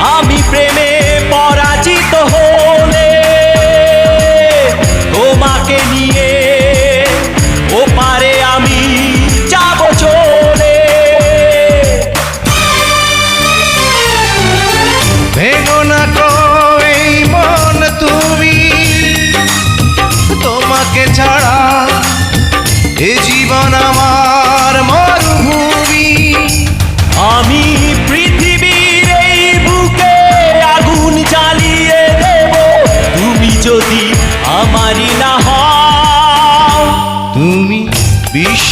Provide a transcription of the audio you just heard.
আমি প্রেমে পরাজিত হলে তোমাকে নিয়ে ওপারে আমি যাব চলে। ভেঙো না এই মন তুমি, তোমাকে ছাড়া এ জীবন আমার।